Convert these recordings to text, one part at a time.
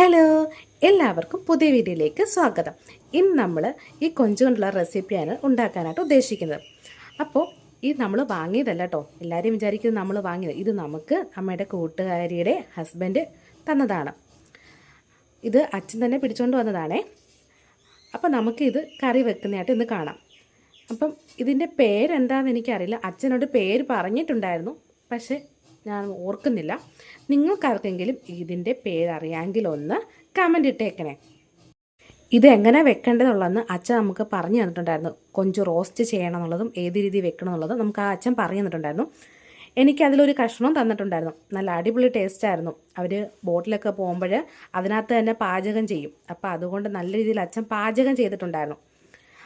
Hello എല്ലാവർക്കും പുതിയ വീഡിയോയിലേക്ക് സ്വാഗതം. ഇന്ന് നമ്മൾ ഈ കൊഞ്ചുകൊണ്ടുള്ള റെസിപ്പിയാണ് ഉണ്ടാക്കാനായിട്ട് ഉദ്ദേശിക്കുന്നത്. അപ്പോൾ ഈ നമ്മൾ വാങ്ങിയതല്ല കേട്ടോ എല്ലാവരും വിചാരിക്കുന്നത് നമ്മൾ വാങ്ങിയത്. ഇത് നമുക്ക് അമ്മയുടെ കൂട്ടുകാരിയുടെ ഹസ്ബൻഡ് തന്നതാണ്. ഇത് അച്ഛൻ തന്നെ പിടിച്ചുകൊണ്ട് വന്നതാണേ. അപ്പോൾ നമുക്കിത് കറി വെക്കുന്നതായിട്ട് ഇന്ന് കാണാം. അപ്പം ഇതിന്റെ പേരെന്താണെന്ന് എനിക്കറിയില്ല. അച്ഛനോട് പേര് പറഞ്ഞിട്ടുണ്ടായിരുന്നു. പക്ഷേ ഞാൻ ഓർക്കുന്നില്ല. നിങ്ങൾക്കാർക്കെങ്കിലും ഇതിന്റെ പേരറിയാമെങ്കിൽ ഒന്ന് കമന്റ് ഇട്ടേക്കണേ. ഇത് എങ്ങനെ വെക്കേണ്ടതുള്ളതെന്ന് അച്ഛൻ നമുക്ക് പറഞ്ഞു തന്നിട്ടുണ്ടായിരുന്നു. കൊഞ്ച് റോസ്റ്റ് ചെയ്യണം എന്നുള്ളതും ഏത് രീതി വെക്കണം എന്നുള്ളതും നമുക്ക് ആ അച്ഛൻ പറഞ്ഞു തന്നിട്ടുണ്ടായിരുന്നു. എനിക്ക് അതിലൊരു കഷ്ണവും തന്നിട്ടുണ്ടായിരുന്നു. നല്ല അടിപൊളി ടേസ്റ്റ് ആയിരുന്നു. അവർ ബോട്ടിലൊക്കെ പോകുമ്പോൾ അതിനകത്ത് തന്നെ പാചകം ചെയ്യും. അപ്പോൾ അതുകൊണ്ട് നല്ല രീതിയിൽ അച്ഛൻ പാചകം ചെയ്തിട്ടുണ്ടായിരുന്നു.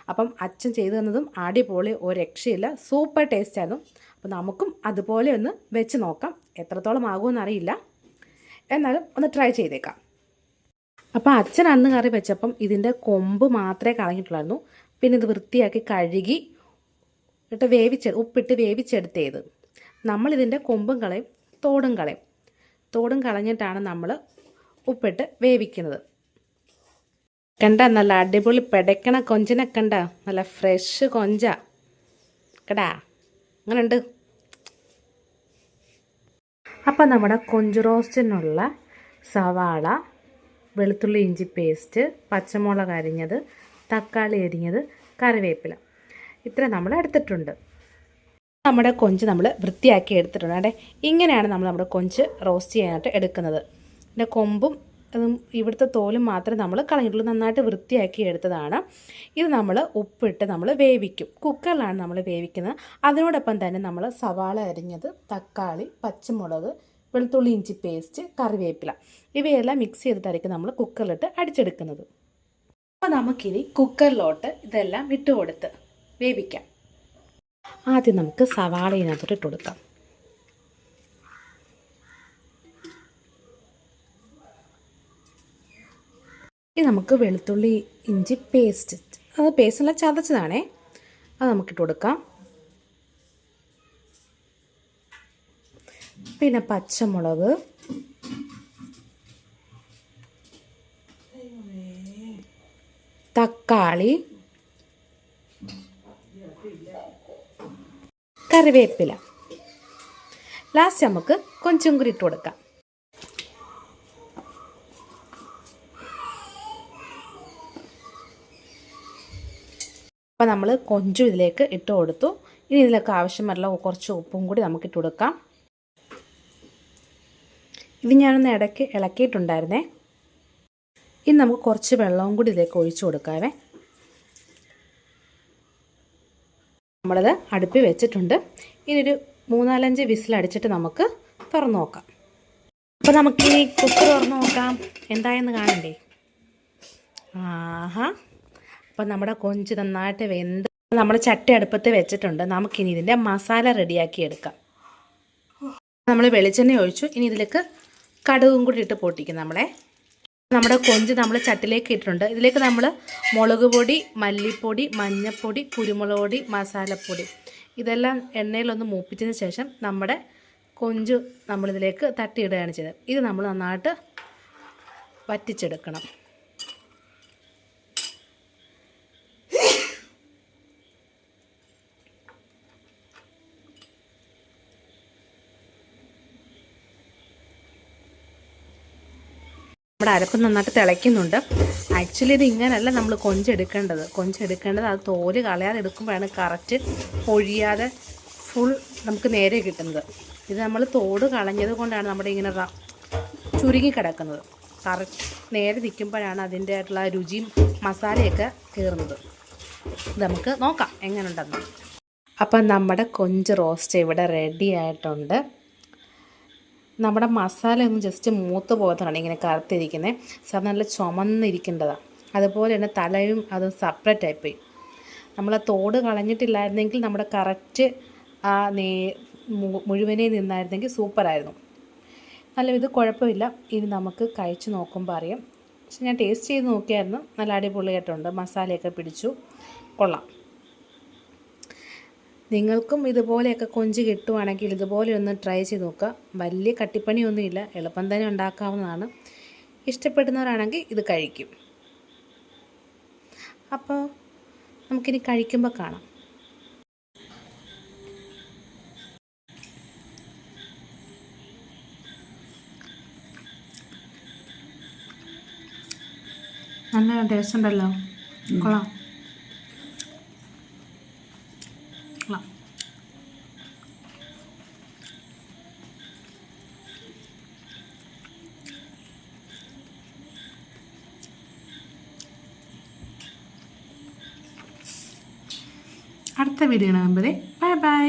അപ്പം അച്ഛൻ ചെയ്തു തന്നതും അടിപൊളി ഒരു രക്ഷയില്ല സൂപ്പർ ടേസ്റ്റ് ആയിരുന്നു. അപ്പോൾ നമുക്കും അതുപോലെ ഒന്ന് വെച്ച് നോക്കാം. എത്രത്തോളം ആകുമെന്ന് അറിയില്ല. എന്നാലും ഒന്ന് ട്രൈ ചെയ്തേക്കാം. അപ്പോൾ അച്ഛൻ അന്ന് കറി വെച്ചപ്പം ഇതിന്റെ കൊമ്പ് മാത്രമേ കളഞ്ഞിട്ടുള്ളായിരുന്നു. പിന്നെ ഇത് വൃത്തിയാക്കി കഴുകി ഇട്ട് വേവിച്ച് ഉപ്പിട്ട് വേവിച്ചെടുത്തേത്. നമ്മളിതിന്റെ കൊമ്പും കളയും തോടും കളയും. തോടും കളഞ്ഞിട്ടാണ് നമ്മൾ ഉപ്പിട്ട് വേവിക്കുന്നത്. കണ്ട നല്ല അടിപൊളി പെടക്കണ കൊഞ്ചിനെ കണ്ട. നല്ല ഫ്രഷ് കൊഞ്ച. കടാ. അങ്ങനെയുണ്ട്. അപ്പം നമ്മുടെ കൊഞ്ച് റോസ്റ്റിനുള്ള സവാള വെളുത്തുള്ളി ഇഞ്ചി പേസ്റ്റ് പച്ചമുളക് അരിഞ്ഞത് തക്കാളി അരിഞ്ഞത് കറിവേപ്പില. ഇത്ര നമ്മൾ എടുത്തിട്ടുണ്ട്. നമ്മുടെ കൊഞ്ച് നമ്മൾ വൃത്തിയാക്കി എടുത്തിട്ടുണ്ട്. അതെ ഇങ്ങനെയാണ് നമ്മൾ നമ്മുടെ കൊഞ്ച് റോസ്റ്റ് ചെയ്യാനായിട്ട് എടുക്കുന്നത്. ഇതിന്റെ കൊമ്പും ഇവിടുത്തെ തോലും മാത്രമേ നമ്മൾ കളഞ്ഞിട്ടുള്ളൂ. നന്നായിട്ട് വൃത്തിയാക്കി എടുത്തതാണ്. ഇത് നമ്മൾ ഉപ്പിട്ട് നമ്മൾ വേവിക്കും. കുക്കറിലാണ് നമ്മൾ വേവിക്കുന്നത്. അതിനോടൊപ്പം തന്നെ നമ്മൾ സവാള അരിഞ്ഞത് തക്കാളി പച്ചമുളക് വെളുത്തുള്ളി ഇഞ്ചി പേസ്റ്റ് കറിവേപ്പില. ഇവയെല്ലാം മിക്സ് ചെയ്തിട്ടായിരിക്കും നമ്മൾ കുക്കറിലിട്ട് അടിച്ചെടുക്കുന്നത്. അപ്പോൾ നമുക്കിനി കുക്കറിലോട്ട് ഇതെല്ലാം ഇട്ട് കൊടുത്ത് വേവിക്കാം. ആദ്യം നമുക്ക് സവാള ഇതിനകത്തോട്ട് ഇട്ട് കൊടുക്കാം ഇനി നമുക്ക് വെളുത്തുള്ളി ഇഞ്ചി പേസ്റ്റ് അത് പേസ്റ്റല്ല ചതച്ചതാണേ. അത് നമുക്കിട്ട് കൊടുക്കാം. പിന്നെ പച്ചമുളക്. തക്കാളി. കറിവേപ്പില. ലാസ്റ്റ് നമുക്ക് കൊഞ്ചും കൂടി ഇട്ട് കൊടുക്കാം. അപ്പോൾ നമ്മൾ കൊഞ്ചും ഇതിലേക്ക് ഇട്ട് കൊടുത്തു. ഇനി ഇതിലേക്ക് ആവശ്യമായിട്ടുള്ള കുറച്ച് ഉപ്പും കൂടി നമുക്ക് ഇട്ട് കൊടുക്കാം. ഇത് ഞാനൊന്ന് ഇടയ്ക്ക് ഇളക്കിയിട്ടുണ്ടായിരുന്നേ. ഇനി നമുക്ക് കുറച്ച് വെള്ളവും കൂടി ഇതിലേക്ക് ഒഴിച്ചു കൊടുക്കാവേ. നമ്മളത് അടുപ്പി വെച്ചിട്ടുണ്ട്. ഇനി ഒരു മൂന്നാലഞ്ച് വിസിലടിച്ചിട്ട് നമുക്ക് തുറന്നു നോക്കാം. അപ്പോൾ നമുക്ക് ഈ കുക്കർ തുറന്നു നോക്കാം. എന്തായെന്ന് കാണണ്ടേ? ആഹാ. അപ്പം നമ്മുടെ കൊഞ്ച് നന്നായിട്ട് വെന്ത് നമ്മൾ ചട്ടി അടുപ്പത്ത് വെച്ചിട്ടുണ്ട്. നമുക്കിനി ഇതിന്റെ മസാല റെഡിയാക്കി എടുക്കാം. നമ്മൾ വെളിച്ചെണ്ണ ഒഴിച്ചു. ഇനി ഇതിലേക്ക് കടുകും കൂടി ഇട്ട് പൊട്ടിക്കും നമ്മളെ. നമ്മുടെ കൊഞ്ച് നമ്മൾ ചട്ടിലേക്ക് ഇട്ടിട്ടുണ്ട്. ഇതിലേക്ക് നമ്മൾ മുളക് പൊടി മല്ലിപ്പൊടി മഞ്ഞൾപ്പൊടി കുരുമുളക് പൊടി മസാലപ്പൊടി. ഇതെല്ലാം എണ്ണയിലൊന്ന് മൂപ്പിച്ചതിന് ശേഷം നമ്മുടെ കൊഞ്ച് നമ്മളിതിലേക്ക് തട്ടിയിടുകയാണ് ചെയ്തത് ഇത് നമ്മൾ നന്നായിട്ട് വറ്റിച്ചെടുക്കണം. നമ്മുടെ അരപ്പ് നന്നായിട്ട് തിളയ്ക്കുന്നുണ്ട്. ആക്ച്വലി ഇത് ഇങ്ങനെയല്ല നമ്മൾ കൊഞ്ചെടുക്കേണ്ടത്. കൊഞ്ചെടുക്കേണ്ടത് അത് തോൽ കളയാതെ എടുക്കുമ്പോഴാണ് കറക്റ്റ് ഒഴിയാതെ ഫുൾ നമുക്ക് നേരെ കിട്ടുന്നത്. ഇത് നമ്മൾ തോട് കളഞ്ഞത് കൊണ്ടാണ് നമ്മുടെ ഇങ്ങനെ ചുരുങ്ങി കിടക്കുന്നത്. കറക്റ്റ് നേരെ നിൽക്കുമ്പോഴാണ് അതിന്റെ ആയിട്ടുള്ള രുചിയും മസാലയൊക്കെ കയറുന്നത്. നമുക്ക് നോക്കാം എങ്ങനെയുണ്ടെന്ന് അപ്പം നമ്മുടെ കൊഞ്ച് റോസ്റ്റ് ഇവിടെ റെഡി ആയിട്ടുണ്ട്. നമ്മുടെ മസാല ഒന്ന് ജസ്റ്റ് മൂത്ത് പോകത്താണ് ഇങ്ങനെ കറുത്തിരിക്കുന്നത് സാർ നല്ല ചുമന്നിരിക്കേണ്ടതാണ് അതുപോലെ തന്നെ തലയും അത് സെപ്പറേറ്റ് ആയിപ്പോയി നമ്മൾ തോട് കളഞ്ഞിട്ടില്ലായിരുന്നെങ്കിൽ നമ്മുടെ കറക്റ്റ് ആ നേ മുഴുവനെ നിന്നായിരുന്നെങ്കിൽ സൂപ്പറായിരുന്നു നല്ല ഇത് കുഴപ്പമില്ല. ഇനി നമുക്ക് കഴിച്ച് നോക്കുമ്പോൾ അറിയാം. പക്ഷെ ഞാൻ ടേസ്റ്റ് ചെയ്ത് നോക്കിയായിരുന്നു. നല്ല അടിപൊളിയായിട്ടുണ്ട്. മസാലയൊക്കെ പിടിച്ചു. കൊള്ളാം. നിങ്ങൾക്കും ഇതുപോലെയൊക്കെ കൊഞ്ച് കിട്ടുവാണെങ്കിൽ ഇതുപോലെ ഒന്ന് ട്രൈ ചെയ്ത് നോക്കുക. വലിയ കട്ടിപ്പണിയൊന്നുമില്ല. എളുപ്പം തന്നെ ഉണ്ടാക്കാവുന്നതാണ്. ഇഷ്ടപ്പെടുന്നവരാണെങ്കിൽ ഇത് കഴിക്കും. അപ്പോൾ നമുക്കിനി കഴിക്കുമ്പോൾ കാണാം. നല്ല ടേസ്റ്റ് ഉണ്ടല്ലോ. കൊള്ളാം. അടുത്ത വീഡിയോ കാണുമ്പോഴേ ബൈ ബൈ.